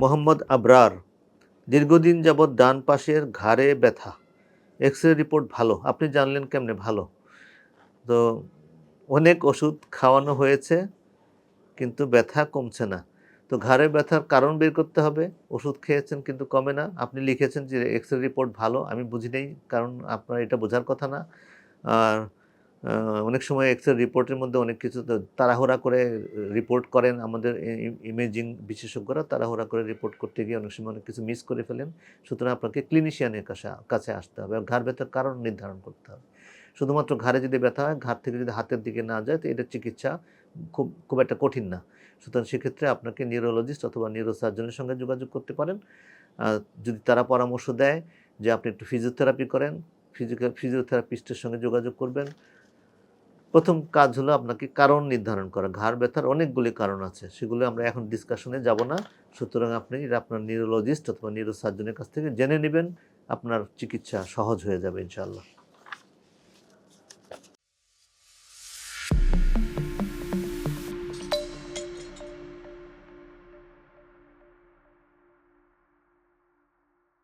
মোহাম্মদ আবরার, দীর্ঘদিন যাবৎ ডান পাশের ঘাড়ে ব্যথা। এক্স রে রিপোর্ট ভালো, আপনি জানলেন কেমনে ভালো। তো অনেক ওষুধ খাওয়ানো হয়েছে, কিন্তু ব্যথা কমছে না। তো ঘাড়ে ব্যথার কারণ বের করতে হবে, ওষুধ খেয়েছেন কিন্তু কমে না। আপনি লিখেছেন যে এক্স রে রিপোর্ট ভালো, আমি বুঝি নেই কারণ আপনার এটা বোঝার কথা না। আর অনেক সময় এক্স রে রিপোর্টের মধ্যে অনেক কিছু তাড়াহুড়া করে রিপোর্ট করেন আমাদের ইমেজিং বিশেষজ্ঞরা, তাড়াহুড়া করে রিপোর্ট করতে গিয়ে অনেক সময় অনেক কিছু মিস করে ফেলেন। সুতরাং আপনাকে ক্লিনিশিয়ানের কাছে কাছে আসতে হবে। ঘাড় ব্যথার কারণ নির্ধারণ করতে হবে। শুধুমাত্র ঘাড়ে যদি ব্যথা হয়, ঘাড় থেকে যদি হাতের দিকে না যায়, তো এটার চিকিৎসা খুব খুব একটা কঠিন না। সুতরাং সেক্ষেত্রে আপনাকে নিউরোলজিস্ট অথবা নিউরোসার্জনের সঙ্গে যোগাযোগ করতে পারেন। যদি তারা পরামর্শ দেয় যে আপনি একটু ফিজিওথেরাপি করেন ফিজিক্যাল ফিজিওথেরাপিস্টের সঙ্গে যোগাযোগ করবেন। প্রথম কাজ হলো আপনাকে কারণ নির্ধারণ করা। ঘাড় ব্যথার অনেকগুলি কারণ আছে, সেগুলো আমরা এখন ডিসকাশনে যাব না। সুতরাং আপনি আপনার নিউরোলজিস্ট অথবা নিউরোসার্জনের কাছ থেকে জেনে নেবেন, আপনার চিকিৎসা সহজ হয়ে যাবে ইনশাআল্লাহ।